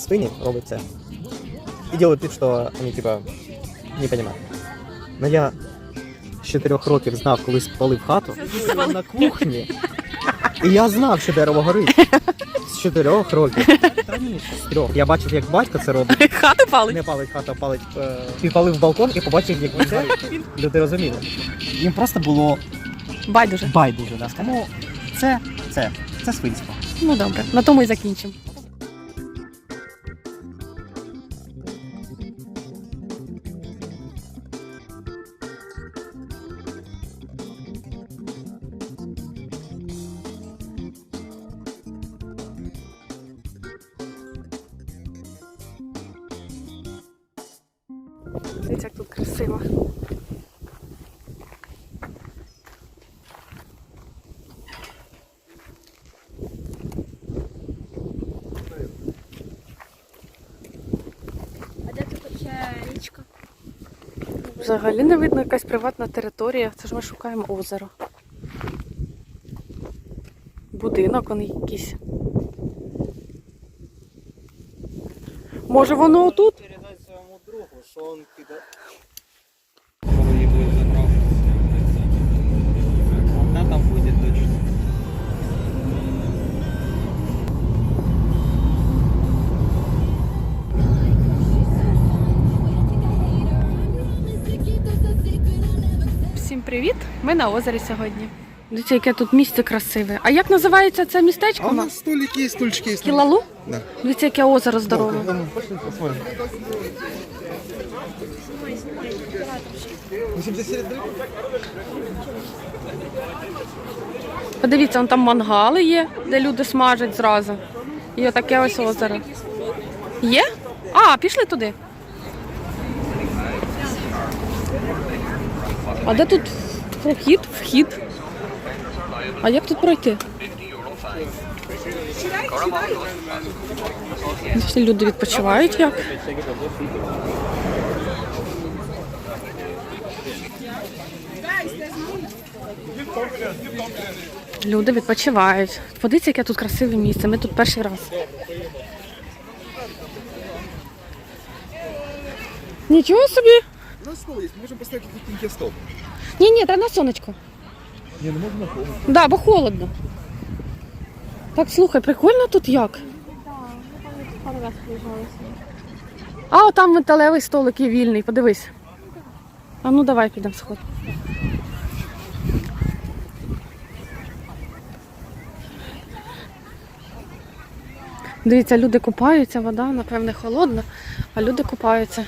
в спині робить це. І делают вид, що вони, типа, не понимають. Но я з 4 років знав, коли спалив хату на кухні. І я знав, що дерево горить. З 4 років. З 3. Я бачив, як батько це робить. Палить. Не палить хата, а палить. Е... Підпалив балкон і побачив, як він горить. Люди розуміли. Їм просто було Байдуже. байдуже. Да. Тому це, це, це свинство. Ну добре, на тому і закінчимо. Дивіться, як тут красиво. А де тут ще річка? Взагалі не видно якась приватна територія. Це ж ми шукаємо озеро. Будинок он якийсь. Може воно отут? Своєму другу, що він піде. Одна там буде точно. Всім привіт! Ми на озері сьогодні. Дивіться, яке тут місце красиве. А як називається це містечко? А у нас столики есть, стульчики. Кілалу? Да. Дивіться, яке озеро здорове. Пошли посмотрим. 87 Подивіться, вон там мангали є, де люди смажать зразу. І отаке ось озеро. Є? А, пішли туди. А де тут прохід, вхід? А як тут пройти? Люди відпочивають як. Люди відпочивають. Подивіться, яке тут красиве місце. Ми тут перший раз. Нічого собі. У нас стол есть, можем поставить тут стол. Ні, ні, треба на сонечко. Не, ну можно на пол. Да, бо холодно. Так, слухай, прикольно тут як? А, от там металевий столик є вільний, подивись. А ну давай підемо сход. Дивіться, люди купаються, вода, напевне, холодна, а люди купаються.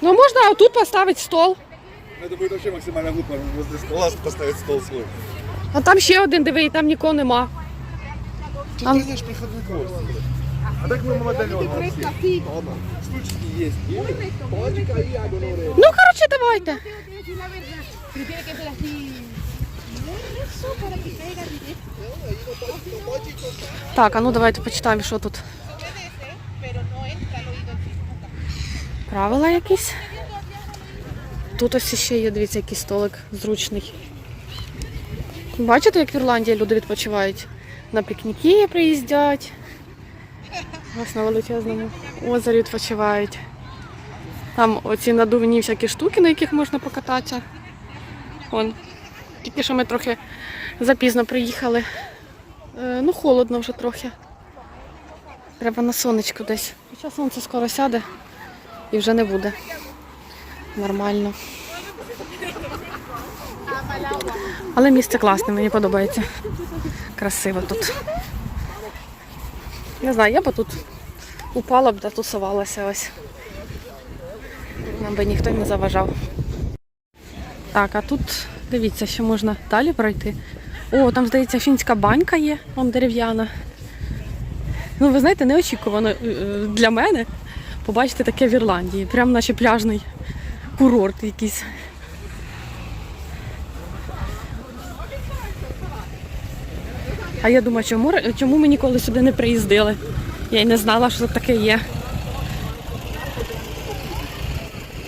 Ну можна тут поставити стол. Это будет вообще максимально глупо возле стола поставить стол свой. А там ще один, диви, і там нікого нема. Конечно, приходной гость. А так мы есть. Ну, коротше, давайте. Caiga directo. Так, а ну давайте почитаємо, що тут. Правила якісь. Тут ось ще є, дивіться, якийсь столик зручний. Бачите, як в Ірландії люди відпочивають? На пікніки приїздять. Ось на величезному озері відпочивають. Там оці надувні всякі штуки, на яких можна покататися. Вон. Тільки що ми трохи запізно приїхали. Е, ну, холодно вже трохи. Треба на сонечку десь. Хоча сонце скоро сяде і вже не буде. Нормально. Але місце класне, мені подобається. Красиво тут. Не знаю, я б тут упала б да тусувалася ось. Нам би ніхто не заважав. Так, а тут дивіться, що можна далі пройти. О, там, здається, фінська банька є, вон дерев'яна. Ну, ви знаєте, неочікувано е, е, для мене побачити таке в Ірландії. Прям наче пляжний курорт якийсь. А я думаю, чому чому ми ніколи сюди не приїздили? Я й не знала, що таке є.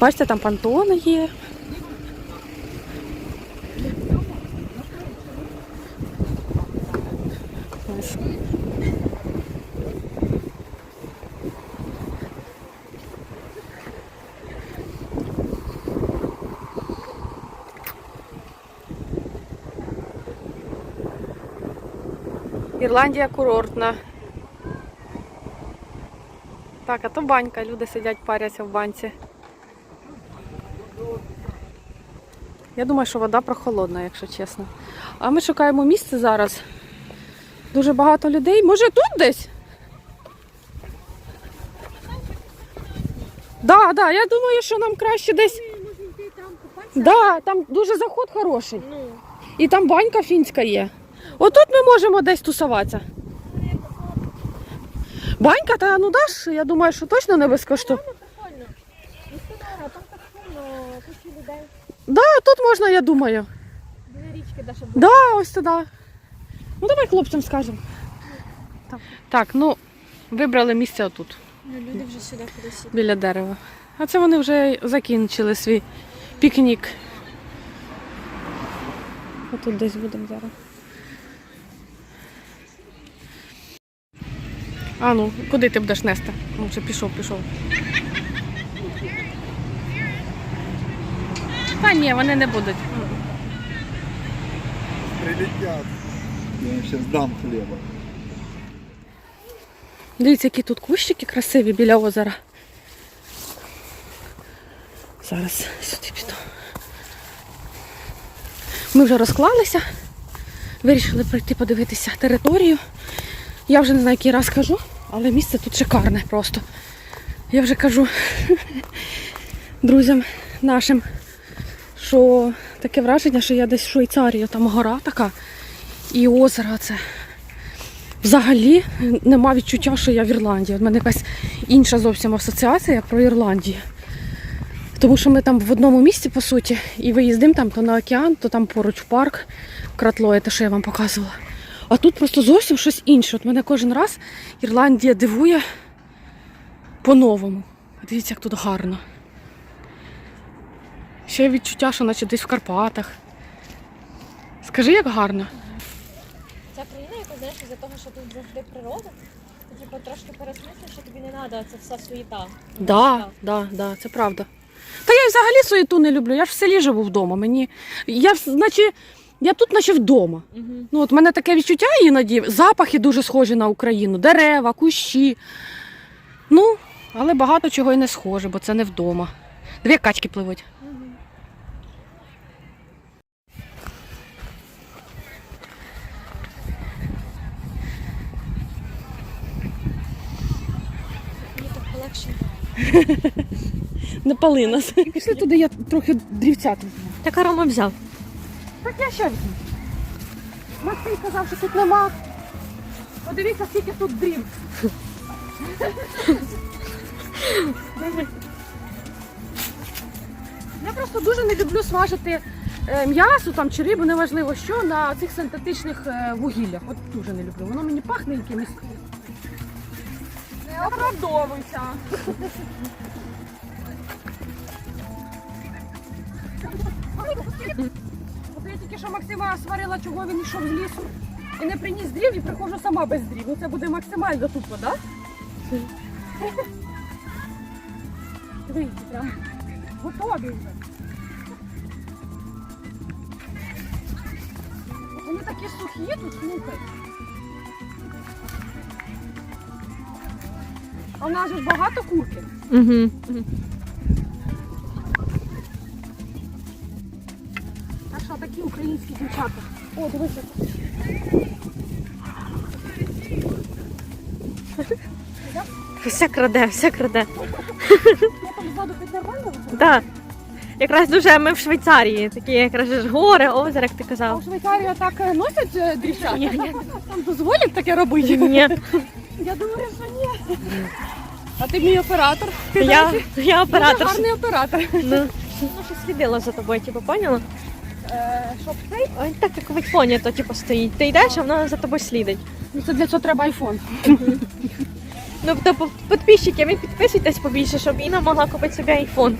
Бачите, там пантони є. Ірландія курортна. Так, а то банька. Люди сидять, паряться в банці. Я думаю, що вода прохолодна, якщо чесно. А ми шукаємо місце зараз. Дуже багато людей. Може тут десь? Да, да, я думаю, що нам краще десь. Да, там дуже заход хороший. І там банька фінська є. Отут ми можемо десь тусуватися. Банька, та ну даш, я думаю, що точно не безкоштовно. Куча людей. Да, тут можна, я думаю. Біля річки Даша була. Да, ось туди. Ну давай хлопцям скажемо. Так, так ну вибрали місце отут, Ну, люди вже сюди кудись. біля дерева. А це вони вже закінчили свій пікнік. Отут десь будемо зараз. А ну, куди ти будеш нести? Ну, пішов, пішов. Та ні, вони не будуть. Прилетят. Я сейчас дам хлеба. Дивіться, які тут кущики красиві біля озера. Зараз сюди піду. Ми вже розклалися. Вирішили прийти подивитися територію. Я вже не знаю, який раз кажу, але місце тут шикарне просто. Я вже кажу друзям нашим, що таке враження, що я десь в Швейцарії, там гора така і озеро це. Взагалі нема відчуття, що я в Ірландії. У мене якась інша зовсім асоціація про Ірландію. Тому що ми там в одному місці, по суті, і виїздимо там то на океан, то там поруч в парк Кратлоє, те, що я вам показувала. А тут просто зовсім щось інше. От мене кожен раз Ірландія дивує по-новому. Дивіться, як тут гарно. Ще відчуття, що наче десь в Карпатах. Скажи, як гарно. Ця країна, яка знаєш, із-за того, що тут завжди природа, ти типу трошки пересмислиш, що тобі не треба, це вся суєта. Да, да, да, це правда. Та я взагалі суєту не люблю. Я ж в селі живу вдома. Мені я наче я тут, наче вдома. Угу. Ну от мене таке відчуття іноді. Запахи дуже схожі на Україну, дерева, кущі. Ну, але багато чого і не схоже, бо це не вдома. Дві качки пливуть. Не пали нас. Пішли туди, я трохи візьму. Так Рома взяв. Так я ще візьму. Максим казав, що тут нема. Подивіться, скільки тут дрів. Я просто дуже не люблю смажити е, м'ясо там чи рибу, неважливо що, на цих синтетичних е, вугіллях. От дуже не люблю. Воно мені пахне якимось. Не оправдовуйся. Тільки що Максима сварила, чого він йшов з лісу і не приніс дрів, і приходжу сама без дрів. Ну це буде максимально тупо, так? Дивіться, готові вже. Вони такі сухі тут, слухай. А в нас ж багато курки. Угу. Такі українські дівчата. О, дивися. Все краде, все краде. Я там ззаду хоч нормально? Так. Якраз дуже ми в Швейцарії, такі якраз ж гори, озеро, як ти А казав. в Швейцарії так е, носять е, дівчата? Там дозволять таке робити? Ні, Я думаю, що ні. А ти мій оператор. Ти я, знаєш, я дуже оператор. гарний оператор. Ну, ну, що слідила за тобою, типу, поняла? Е, щоб цей? Ой, так як в айфоні то типу стоїть. Ти йдеш, а вона за тобою слідить. Ну це для цього треба айфон. Ну, то по- підписчики, ви підписуйтесь побільше, щоб Інна могла купити собі айфон.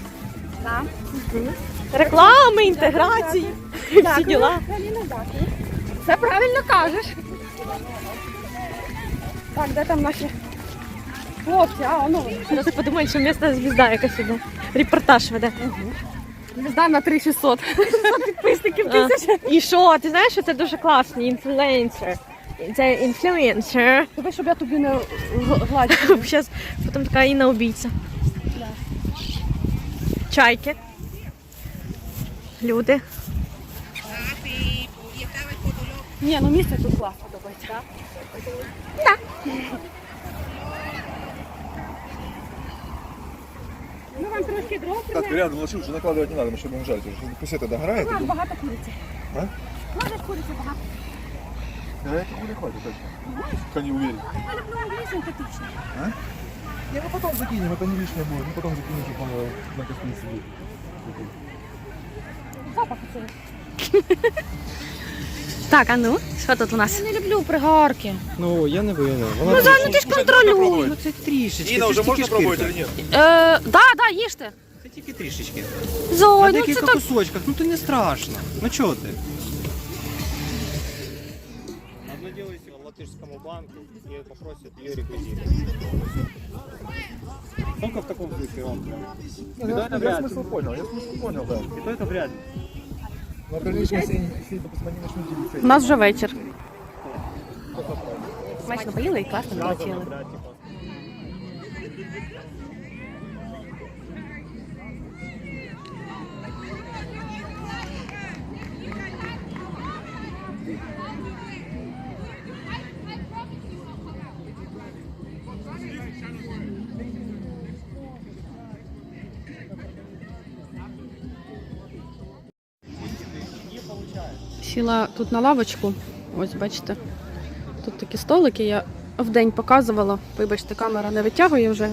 Реклами, інтеграції. Всі діла. Дякую. Все правильно кажеш. Так, де там наші хлопці? А, ну, Зараз подумають, що місна звізда якась іде. Репортаж веде. Звізда на 3600. підписників тисяч. І що? Ти знаєш, що це дуже класний інфлюенсер. Це інфлюенсер. Давай, щоб я тобі не гладила. Зараз потім така Інна убійця. Чайки. Люди. Ні, ну місце тут класно подобається. Так? Ну вам трошки дров Так, рядом лошил, что накладывать не надо, мы чтобы не жарить. уже. Пусть это догорает. Нам багато куриці. А? Може куриці багато. Да, это будет хватит, точно. Пока не уверен. Я люблю англійську синтетичну. Не, ну потом закинем, это не лишнее будет. Ну потом закинем, чтобы оно на костыле сидит. Запах оцей. Так, а ну, що тут у нас? Я не люблю пригарки. Ну, я не винен. Вона Ну, Зай, ну ти ж контролюй. Ну, це трішечки. Инна, це уже ж можно тільки пробовать шкірка. или нет? Е, да, да, їжте. Це тільки трішечки. Зой, На ну це декілька так. кусочках, ну ти не страшно. Ну чого ти? Одно делайте в латышскому банку и попросят ее реквизиты. Только в таком случае он прям. Я, я смысл понял, я смысл понял, да. И то это вряд ли. У нас вже вечір. Смачно поїли і класно полетіли. Сіла тут на лавочку. Ось бачите. Тут такі столики. Я в день показувала. Вибачте, камера не витягує вже.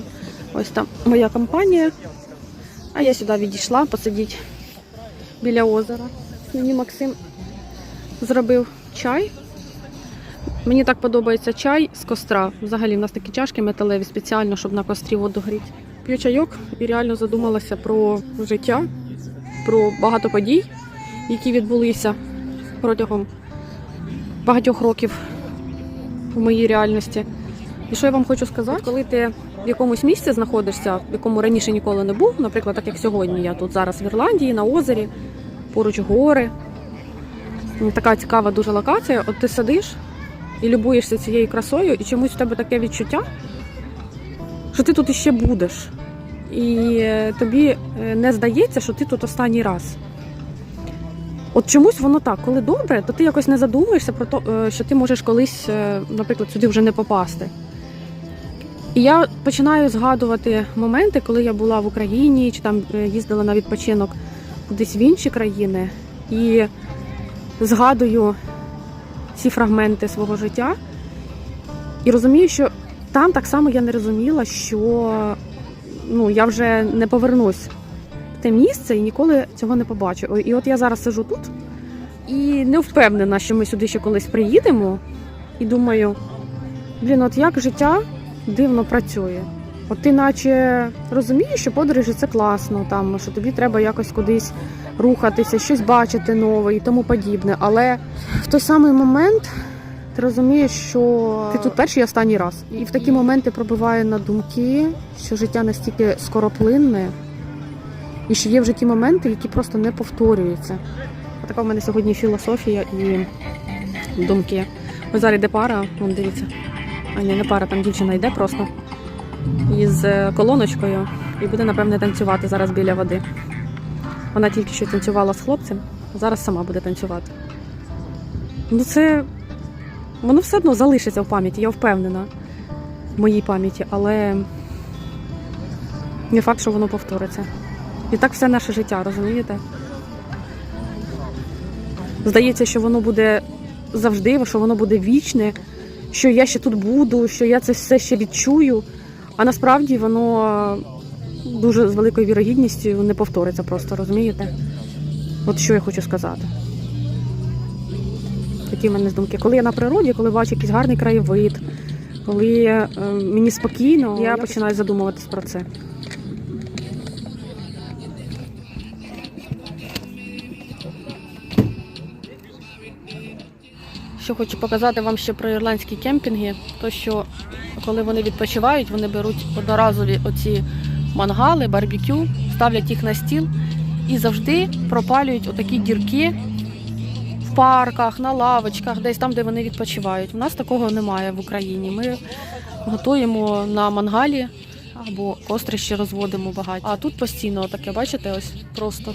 Ось там моя компанія. А я сюди відійшла посидіти біля озера. Мені Максим зробив чай. Мені так подобається чай з костра. Взагалі, в нас такі чашки металеві спеціально, щоб на кострі воду гріти. П'ю чайок і реально задумалася про життя, про багато подій, які відбулися протягом багатьох років в моїй реальності. І що я вам хочу сказати, коли ти в якомусь місці знаходишся, в якому раніше ніколи не був, наприклад, так як сьогодні, я тут зараз в Ірландії, на озері, поруч гори. Така цікава дуже локація. От ти сидиш і любуєшся цією красою, і чомусь в тебе таке відчуття, що ти тут іще будеш. І е, тобі е, не здається, що ти тут останній раз. От чомусь воно так, коли добре, то ти якось не задумуєшся про те, що ти можеш колись, е, наприклад, сюди вже не попасти. І я починаю згадувати моменти, коли я була в Україні чи там е, їздила на відпочинок кудись в інші країни, і згадую ці фрагменти свого життя. І розумію, що там так само я не розуміла, що ну, я вже не повернусь те місце і ніколи цього не побачу. І от я зараз сижу тут і не впевнена, що ми сюди ще колись приїдемо. І думаю, блін, от як життя дивно працює. От ти наче розумієш, що подорожі це класно, там, що тобі треба якось кудись рухатися, щось бачити нове і тому подібне. Але в той самий момент ти розумієш, що ти тут перший і останній раз. І в такі моменти пробиває на думки, що життя настільки скороплинне, і що є в житті моменти, які просто не повторюються. Така в мене сьогодні філософія і думки. Ось зараз йде пара, вон дивіться. А ні, не пара, там дівчина йде просто із е, колоночкою і буде, напевне, танцювати зараз біля води. Вона тільки що танцювала з хлопцем, а зараз сама буде танцювати. Ну, це воно все одно залишиться в пам'яті, я впевнена в моїй пам'яті, але не факт, що воно повториться. І так все наше життя, розумієте? Здається, що воно буде завжди, що воно буде вічне, що я ще тут буду, що я це все ще відчую. А насправді воно дуже з великою вірогідністю не повториться просто, розумієте? От що я хочу сказати. Такі в мене думки. Коли я на природі, коли бачу якийсь гарний краєвид, коли е, мені спокійно, я починаю задумуватись про це. Що хочу показати вам ще про ірландські кемпінги, то що коли вони відпочивають, вони беруть одноразові оці мангали, барбекю, ставлять їх на стіл і завжди пропалюють отакі дірки в парках, на лавочках, десь там, де вони відпочивають. У нас такого немає в Україні. Ми готуємо на мангалі або кострищі розводимо багато. А тут постійно таке, бачите, ось просто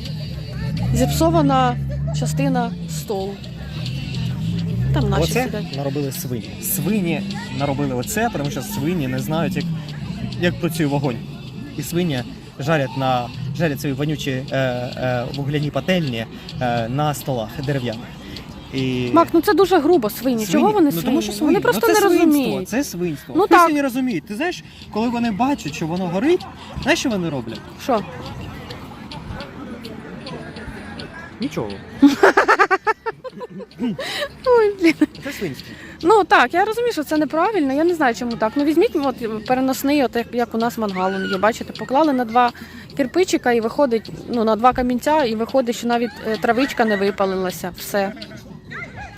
зіпсована частина столу. Там наші Оце сидять. наробили свині. Свині наробили оце, тому що свині не знають, як, як працює вогонь. І свині жарять на жарять свої вонючі е, е, вугляні пательні е, на столах дерев'яних. І... Мак, ну це дуже грубо свині. Чого вони ну, свині? тому що Вони просто ну, це не свинство, розуміють. Це свинство. Ну, Ну, так. не розуміють. Ти знаєш, коли вони бачать, що воно горить, знаєш, що вони роблять? Що? Нічого. Ой, блін. Це свинство. Ну так, я розумію, що це неправильно. Я не знаю, чому так. Ну візьміть от, переносний, от як, як у нас мангал он є. Бачите, поклали на два кирпичика і виходить, ну на два камінця, і виходить, що навіть е, травичка не випалилася. Все.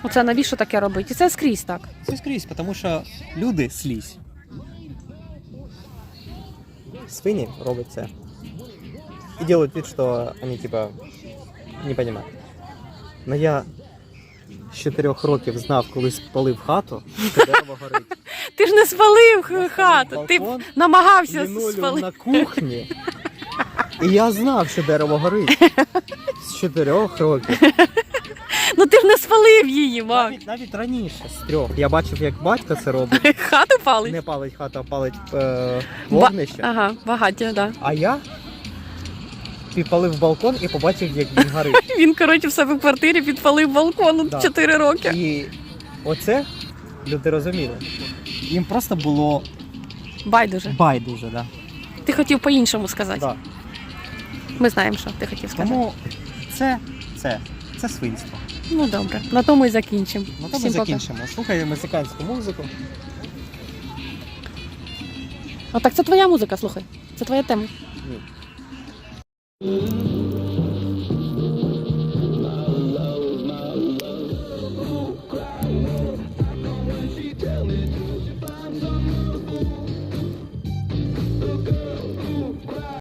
Оце навіщо таке робити? І це скрізь так. Це скрізь, тому що люди слізь. Свині роблять це. І делают вид, що вони, типа, не понимають. Но я з 4 років знав, коли спалив хату, що дерево горить. Ти ж не спалив хату, ти б намагався спалити. на кухні. І я знав, що дерево горить. З 4 років. Ну ти ж не спалив її, Мак. Навіть, навіть раніше, з трьох. Я бачив, як батько це робить. Хату палить? Не палить хата, а палить е, вогнище. Ага, багаття, да. А я підпалив балкон і побачив, як він горить. Він, коротше, в себе в квартирі підпалив балкон Да. 4 роки. І оце люди розуміли. Їм просто було Байдуже. байдуже, да. Ти хотів по-іншому сказати. да. Ми знаємо, що ти хотів сказати. Тому це, це, це свинство. Ну добре, на тому і закінчимо. На тому Всім пока. закінчимо. Слухай мексиканську музику. А так це твоя музика, слухай. Це твоя тема. Ні. Mm-hmm.